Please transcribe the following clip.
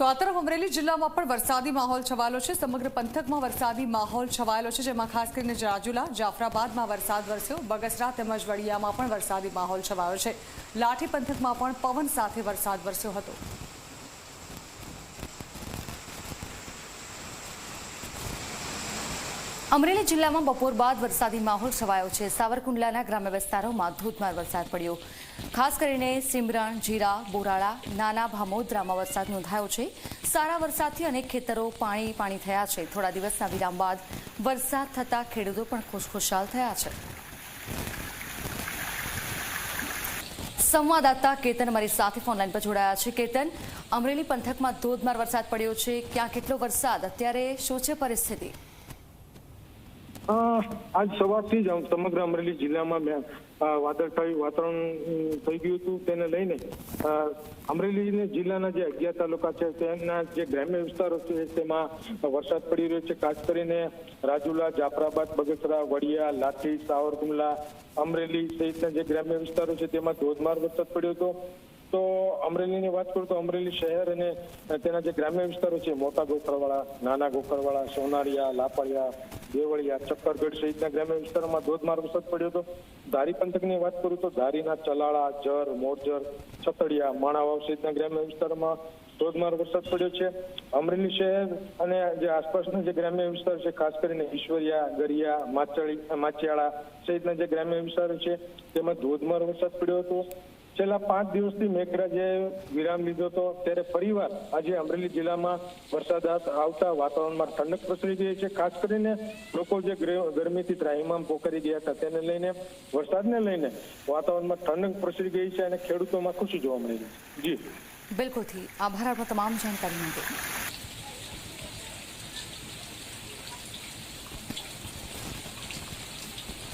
તો આ તરફ અમરેલી જિલ્લામાં પણ વરસાદી માહોલ છવાયેલો છે. સમગ્ર પંથકમાં વરસાદી માહોલ છવાયેલો છે, જેમાં ખાસ કરીને રાજુલા જાફરાબાદમાં વરસાદ વરસ્યો. બગસરા તેમજ વડિયામાં પણ વરસાદી માહોલ છવાયો છે. લાઠી પંથકમાં પણ પવન સાથે વરસાદ વરસ્યો હતો. અમરેલી જિલ્લામાં બપોર બાદ વરસાદી માહોલ છવાયો છે. સાવરકુંડલાના ગ્રામ્ય વિસ્તારોમાં ધોધમાર વરસાદ પડ્યો. ખાસ કરીને સિમરણ, જીરા, બોરાળા, નાના ભામોદરામાં વરસાદ નોંધાયો છે. સારા વરસાદથી અનેક ખેતરો પાણી પાણી થયા છે. થોડા દિવસના વિરામ બાદ વરસાદ થતાં ખેડૂતો પણ ખુશખુશાલ થયા છે. સંવાદદાતા કેતન અમારી સાથે ફોનલાઈન પર જોડાયા છે. કેતન, અમરેલી પંથકમાં ધોધમાર વરસાદ પડ્યો છે. ક્યાં કેટલો વરસાદ? અત્યારે શું છે પરિસ્થિતિ? આજ સવારથી જ સમગ્ર અમરેલી જિલ્લામાં વાદળછાયું વાતાવરણ થઈ ગયું હતું તેને લઈને. અમરેલી જિલ્લાના જે અગિયાર તાલુકા છે, તેના જે ગ્રામ્ય વિસ્તારો છે, તેમાં વરસાદ પડી રહ્યો છે. ખાસ કરીને રાજુલા, જાફરાબાદ, બગસરા, વડિયા, લાઠી, સાવરકુંડલા, અમરેલી સહિતના જે ગ્રામ્ય વિસ્તારો છે, તેમાં ધોધમાર વરસાદ પડ્યો હતો. તો અમરેલીની વાત કરું તો અમરેલી શહેર અને તેના જે ગ્રામ્ય વિસ્તારો છે, મોટા ગોખરવાળા નાના ગોખરવાળા સોનારિયા લાપડિયા દેવળિયા ચક્કરગઢ સહિતના ગ્રામ્ય વિસ્તારોમાં ધોધમાર વરસાદ પડ્યો હતો. ધારી પંથકની વાત કરું તો ધારીના ચલાળા, જર, મોરજર, છતડિયા, માણાવાવ સહિતના ગ્રામ્ય વિસ્તારોમાં ધોધમાર વરસાદ પડ્યો છે. અમરેલી શહેર અને જે આસપાસના જે ગ્રામ્ય વિસ્તાર છે, ખાસ કરીને ઈશ્વરિયા, ગરિયા, માચળી, માચિયાળા સહિતના જે ગ્રામ્ય વિસ્તારો છે, તેમાં ધોધમાર વરસાદ પડ્યો હતો. છેલ્લા પાંચ દિવસથી મેઘરાજે વિરામ લીધો હતો. ત્યારે ફરીવાર આજે અમરેલી જિલ્લામાં વરસાદ આવ- આવતા વાતાવરણમાં ઠંડક પ્રસરી ગઈ છે. ખાસ કરીને લોકો જે ગ્રે- ગરમીથી ત્રાહિમામ પોકારી ગયા હતા, તેને લઈને, વરસાદને લઈને વાતાવરણમાં ઠંડક પ્રસરી ગઈ છે અને ખેડૂતોમાં ખુશી જોવા મળી રહી છે. જી. બિલકુલથી આભાર તમામ જાણકારી માટે.